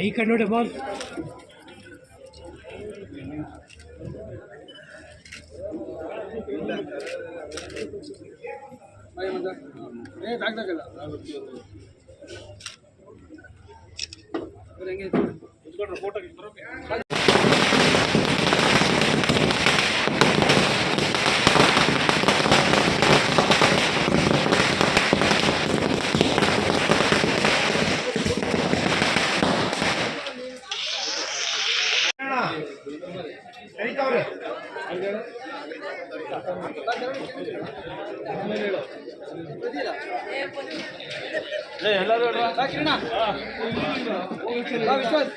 ಈ ಕಡೆ ನೋಡಿ ಬಾಲ್ ಏ ತಾಗ್ದಾಗಲ್ಲ ಹೆಂಗೆ ಬಾ ಕಿರಣ ಬಾ ವಿಶ್ವಾಸ್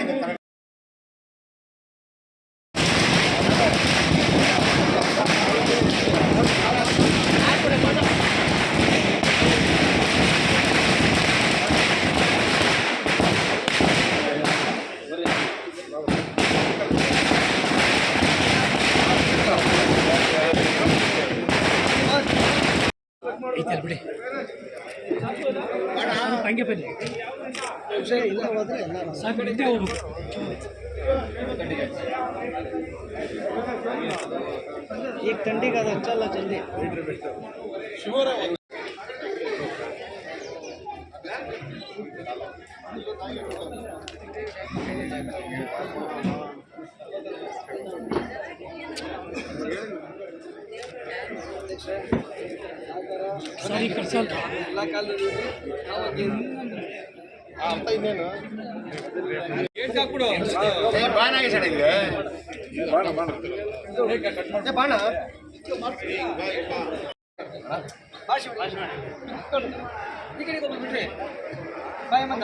ಐತಲ್ ಸಾಕು ಹಿಂದೆ ಹೋಗ್ಬೇಕು. ಈಗ ಥಂಡಿಗೆ ಅದು ಹಚ್ಚಲ್ಲ ಜಲ್ದಿ. ಸರಿ ಕಳ್ಸಲ್ಲ ಎಲ್ಲ ಕಾಲದಲ್ಲಿ ಬಾ ಬಾಣ ಈ ಕಡೆ ಬಂದು ಬಿಡ್ರಿ ಬಾಯ್ ಮತ್ತ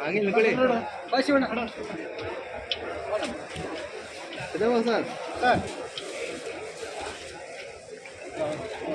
ಹಂಗೆ ನಿಲ್ಕೊಳ್ಳಿ ಬಾ ಶಿವಣ್ಣ ಇದಾವ ಸರ್ ಸರ್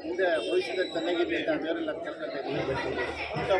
ಮುಂದೆ ಭವಿಷ್ಯದಲ್ಲಿ ಚೆನ್ನಾಗಿದೆ ಅಂತ ಅದರೆಲ್ಲ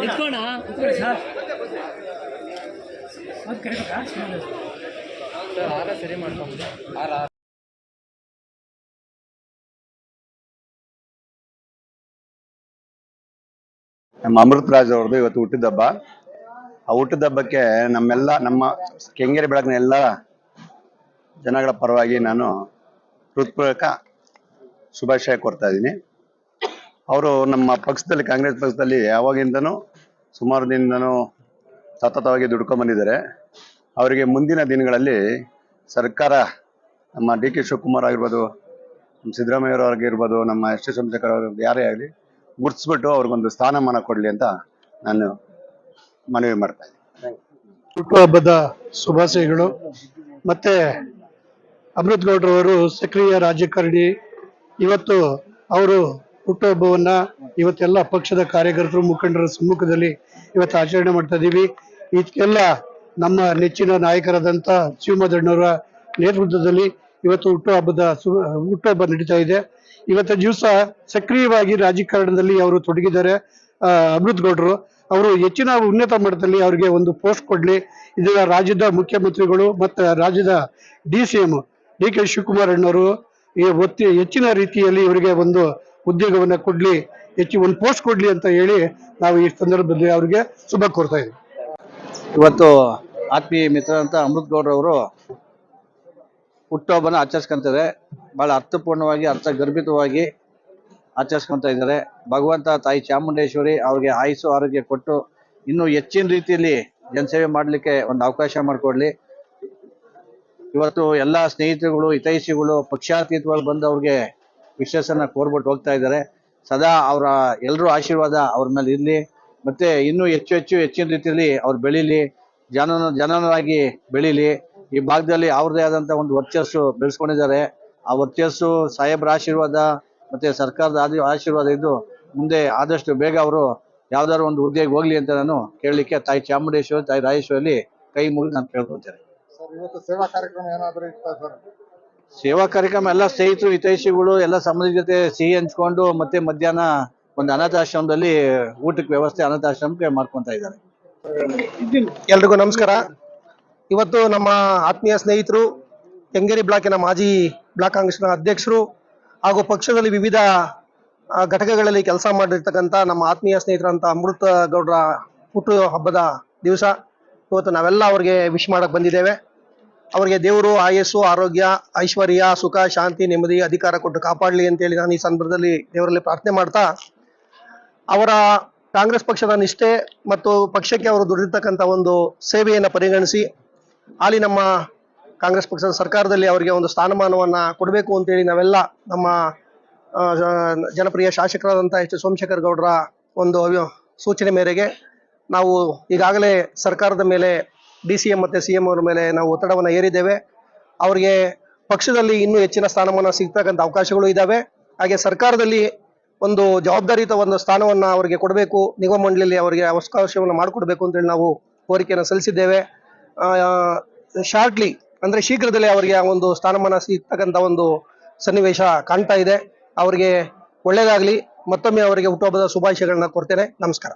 ನಿಂತ್ಕೋಣ ನಿಂತ್ಕೊಳ್ಳಿ ಸರ್. ಅದು ಕರಿಬೇಕಾ ನಮ್ಮ ಅಮೃತ್ ರಾಜ್ ಅವ್ರದ್ದು ಇವತ್ತು ಹುಟ್ಟಿದ ಹಬ್ಬ. ಆ ಹುಟ್ಟಿದ ಹಬ್ಬಕ್ಕೆ ನಮ್ಮೆಲ್ಲ ನಮ್ಮ ಕೆಂಗೇರಿ ಬೆಳಕಿನ ಎಲ್ಲ ಜನಗಳ ಪರವಾಗಿ ನಾನು ಹೃತ್ಪೂರ್ವಕ ಶುಭಾಶಯ ಕೊಡ್ತಾ ಇದ್ದೀನಿ. ಅವರು ನಮ್ಮ ಪಕ್ಷದಲ್ಲಿ, ಕಾಂಗ್ರೆಸ್ ಪಕ್ಷದಲ್ಲಿ ಯಾವಾಗಿಂದನೂ ಸುಮಾರು ದಿನದಿಂದನೂ ಸತತವಾಗಿ ದುಡ್ಕೊಂಡ್ಬಂದಿದ್ದಾರೆ ಅವರಿಗೆ ಮುಂದಿನ ದಿನಗಳಲ್ಲಿ ಸರ್ಕಾರ, ನಮ್ಮ ಡಿ ಕೆ ಶಿವಕುಮಾರ್ ಆಗಿರ್ಬೋದು, ನಮ್ಮ ಸಿದ್ದರಾಮಯ್ಯವ್ರಿಗಿರ್ಬೋದು ನಮ್ಮ ಎಸ್ ಟಿ ಸೋಮಶೇಖರ್ ಅವರು, ಯಾರೇ ಆಗಲಿ ಗುರ್ತಿಸ್ಬಿಟ್ಟು ಅವ್ರಿಗೊಂದು ಸ್ಥಾನಮಾನ ಕೊಡಲಿ ಅಂತ ನಾನು ಮನವಿ ಮಾಡ್ತಾ ಇದ್ದೀನಿ. ಹುಟ್ಟುಹಬ್ಬದ ಶುಭಾಶಯಗಳು. ಮತ್ತೆ ಅಮೃತ್ ಗೌಡ್ರವರು ಸಕ್ರಿಯ ರಾಜಕಾರಣಿ. ಇವತ್ತು ಅವರು ಹುಟ್ಟುಹಬ್ಬವನ್ನ ಇವತ್ತೆಲ್ಲ ಪಕ್ಷದ ಕಾರ್ಯಕರ್ತರು ಮುಖಂಡರ ಸಮ್ಮುಖದಲ್ಲಿ ಇವತ್ತು ಆಚರಣೆ ಮಾಡ್ತಾ ಇದ್ದೀವಿ ಇದಕ್ಕೆಲ್ಲ ನಮ್ಮ ನೆಚ್ಚಿನ ನಾಯಕರಾದಂಥ ಶಿವಮದಣ್ಣವರ ನೇತೃತ್ವದಲ್ಲಿ ಇವತ್ತು ಹುಟ್ಟುಹಬ್ಬದ ಸು- ಹುಟ್ಟುಹಬ್ಬ ನಡೀತಾ ಇದೆ. ಇವತ್ತು ದಿವಸ ಸಕ್ರಿಯವಾಗಿ ರಾಜಕಾರಣದಲ್ಲಿ ಅವರು ತೊಡಗಿದ್ದಾರೆ. ಅಮೃತ್ ಗೌಡ್ರು ಅವರು ಹೆಚ್ಚಿನ ಉನ್ನತ ಮಟ್ಟದಲ್ಲಿ ಅವರಿಗೆ ಒಂದು ಪೋಸ್ಟ್ ಕೊಡ್ಲಿ. ಇದರ ರಾಜ್ಯದ ಮುಖ್ಯಮಂತ್ರಿಗಳು ಮತ್ತು ರಾಜ್ಯದ D C M D K Shivakumar ಅಣ್ಣವರು ಈ ಒತ್ತಿ ಹೆಚ್ಚಿನ ರೀತಿಯಲ್ಲಿ ಇವರಿಗೆ ಒಂದು ಉದ್ಯೋಗವನ್ನ ಕೊಡ್ಲಿ, ಹೆಚ್ಚು ಒಂದು ಪೋಸ್ಟ್ ಕೊಡ್ಲಿ ಅಂತ ಹೇಳಿ ನಾವು ಈ ಸಂದರ್ಭದಲ್ಲಿ ಅವರಿಗೆ ಶುಭ ಕೋರ್ತಾ ಇದ್ದೀವಿ. ಇವತ್ತು ಆತ್ಮೀಯ ಮಿತ್ರ ಅಂತ ಅಮೃತ್ ಗೌಡ್ರವರು ಹುಟ್ಟುಹಬ್ಬನ ಆಚರಿಸ್ಕೊಂತಾರೆ ಬಹಳ ಅರ್ಥಪೂರ್ಣವಾಗಿ ಅರ್ಥ ಗರ್ಭಿತವಾಗಿ ಆಚರಿಸ್ಕೊಂತ ಇದ್ದಾರೆ. ಭಗವಂತ ತಾಯಿ ಚಾಮುಂಡೇಶ್ವರಿ ಅವ್ರಿಗೆ ಆಯುಸು ಆರೋಗ್ಯ ಕೊಟ್ಟು ಇನ್ನೂ ಹೆಚ್ಚಿನ ರೀತಿಯಲ್ಲಿ ಜನಸೇವೆ ಮಾಡಲಿಕ್ಕೆ ಒಂದು ಅವಕಾಶ ಮಾಡಿಕೊಡ್ಲಿ. ಇವತ್ತು ಎಲ್ಲ ಸ್ನೇಹಿತರುಗಳು, ಹಿತೈಷಿಗಳು, ಪಕ್ಷಾತೀತವಾಗಿ ಬಂದು ಅವ್ರಿಗೆ ವಿಶ್ವಾಸನ ಕೋರ್ಬಿಟ್ಟು ಹೋಗ್ತಾ ಇದ್ದಾರೆ. ಸದಾ ಅವರ ಎಲ್ಲರೂ ಆಶೀರ್ವಾದ ಅವ್ರ ಮೇಲೆ ಇರಲಿ. ಮತ್ತೆ ಇನ್ನೂ ಹೆಚ್ಚು ಹೆಚ್ಚು ಹೆಚ್ಚಿನ ರೀತಿಯಲ್ಲಿ ಅವ್ರು ಬೆಳೀಲಿ. ಜನನ ಜನನಾಗಿ ಬೆಳೀಲಿ. ಈ ಭಾಗದಲ್ಲಿ ಅವ್ರದೇ ಆದಂತ ಒಂದು ವರ್ಚಸ್ಸು ಬೆಳೆಸ್ಕೊಂಡಿದ್ದಾರೆ. ಆ ವರ್ಚಸ್ಸು ಸಾಹೇಬ್ರ ಆಶೀರ್ವಾದ ಮತ್ತೆ ಸರ್ಕಾರದ ಆದಿ ಆಶೀರ್ವಾದ ಇದ್ದು ಮುಂದೆ ಆದಷ್ಟು ಬೇಗ ಅವರು ಯಾವ್ದಾದ್ರು ಒಂದು ಹುದ್ದೆಗೆ ಹೋಗ್ಲಿ ಅಂತ ನಾನು ಕೇಳಲಿಕ್ಕೆ ತಾಯಿ ಚಾಮುಂಡೇಶ್ವರಿ, ತಾಯಿ ರಾಯೇಶ್ವರಿ ಕೈ ಮುಗಿದು ನಾನು ಇವತ್ತು ಸೇವಾ ಕಾರ್ಯಕ್ರಮ ಎಲ್ಲ ಸ್ನೇಹಿತರು, ಹಿತೈಷಿಗಳು ಎಲ್ಲ ಸಮಾಜದ ಜೊತೆ ಸಿಹಿ ಹಂಚ್ಕೊಂಡು ಮತ್ತೆ ಮಧ್ಯಾಹ್ನ ಒಂದು ಅನಾಥಾಶ್ರಮದಲ್ಲಿ ಊಟಕ್ಕೆ ವ್ಯವಸ್ಥೆ ಅನಾಥಾಶ್ರಮಕ್ಕೆ ಮಾಡ್ಕೊಂತ ಇದ್ದಾರೆ. ಎಲ್ರಿಗೂ ನಮಸ್ಕಾರ. ಇವತ್ತು ನಮ್ಮ ಆತ್ಮೀಯ ಸ್ನೇಹಿತರು, ಕೆಂಗೇರಿ ಬ್ಲಾಕಿನ ಮಾಜಿ ಬ್ಲಾಕ್ ಕಾಂಗ್ರೆಸ್ನ ಅಧ್ಯಕ್ಷರು ಹಾಗೂ ಪಕ್ಷದಲ್ಲಿ ವಿವಿಧ ಘಟಕಗಳಲ್ಲಿ ಕೆಲಸ ಮಾಡಿರ್ತಕ್ಕಂಥ ನಮ್ಮ ಆತ್ಮೀಯ ಸ್ನೇಹಿತರಂತ ಅಮೃತ ಗೌಡರ ಹುಟ್ಟು ಹಬ್ಬದ ದಿವಸ. ಇವತ್ತು ನಾವೆಲ್ಲ ಅವ್ರಿಗೆ ವಿಶ್ ಮಾಡಕ್ಕೆ ಬಂದಿದ್ದೇವೆ. ಅವರಿಗೆ ದೇವರು, ಆಯಸ್ಸು, ಆರೋಗ್ಯ, ಐಶ್ವರ್ಯ, ಸುಖ, ಶಾಂತಿ, ನೆಮ್ಮದಿ, ಅಧಿಕಾರ ಕೊಟ್ಟು ಕಾಪಾಡಲಿ ಅಂತೇಳಿ ನಾನು ಈ ಸಂದರ್ಭದಲ್ಲಿ ದೇವರಲ್ಲಿ ಪ್ರಾರ್ಥನೆ ಮಾಡ್ತಾ, ಅವರ ಕಾಂಗ್ರೆಸ್ ಪಕ್ಷದ ನಿಷ್ಠೆ ಮತ್ತು ಪಕ್ಷಕ್ಕೆ ಅವರು ದುಡಿದಿರ್ತಕ್ಕಂಥ ಒಂದು ಸೇವೆಯನ್ನು ಪರಿಗಣಿಸಿ ಅಲ್ಲಿ ನಮ್ಮ ಕಾಂಗ್ರೆಸ್ ಪಕ್ಷದ ಸರ್ಕಾರದಲ್ಲಿ ಅವರಿಗೆ ಒಂದು ಸ್ಥಾನಮಾನವನ್ನು ಕೊಡಬೇಕು ಅಂತೇಳಿ ನಾವೆಲ್ಲ ನಮ್ಮ ಜನಪ್ರಿಯ ಶಾಸಕರಾದಂಥ ಎಚ್ ಸೋಮಶೇಖರ್ ಗೌಡರ ಒಂದು ಸೂಚನೆ ಮೇರೆಗೆ ನಾವು ಈಗಾಗಲೇ ಸರ್ಕಾರದ ಮೇಲೆ ಡಿ ಸಿ ಎಂ ಮತ್ತು ಸಿ ಎಂ ಅವರ ಮೇಲೆ ನಾವು ಒತ್ತಡವನ್ನು ಏರಿದ್ದೇವೆ ಅವರಿಗೆ ಪಕ್ಷದಲ್ಲಿ ಇನ್ನೂ ಹೆಚ್ಚಿನ ಸ್ಥಾನಮಾನ ಸಿಗ್ತಕ್ಕಂಥ ಅವಕಾಶಗಳು ಇದ್ದಾವೆ ಹಾಗೆ ಸರ್ಕಾರದಲ್ಲಿ ಒಂದು ಜವಾಬ್ದಾರಿಯುತ ಒಂದು ಸ್ಥಾನವನ್ನ ಅವರಿಗೆ ಕೊಡಬೇಕು. ನಿಗಮ ಮಂಡಳಿಯಲ್ಲಿ ಅವರಿಗೆ ಅವಕಾಶವನ್ನು ಮಾಡಿಕೊಡ್ಬೇಕು ಅಂತೇಳಿ ನಾವು ಕೋರಿಕೆಯನ್ನು ಸಲ್ಲಿಸಿದ್ದೇವೆ. ಶಾರ್ಟ್ಲಿ ಅಂದ್ರೆ ಶೀಘ್ರದಲ್ಲೇ ಅವರಿಗೆ ಒಂದು ಸ್ಥಾನಮಾನ ಸಿಗ್ತಕ್ಕಂಥ ಒಂದು ಸನ್ನಿವೇಶ ಕಾಣ್ತಾ ಇದೆ. ಅವರಿಗೆ ಒಳ್ಳೆಯದಾಗಲಿ ಮತ್ತೊಮ್ಮೆ ಅವರಿಗೆ ಹುಟ್ಟುಹಬ್ಬದ ಶುಭಾಶಯಗಳನ್ನ ಕೊಡ್ತೇನೆ. ನಮಸ್ಕಾರ.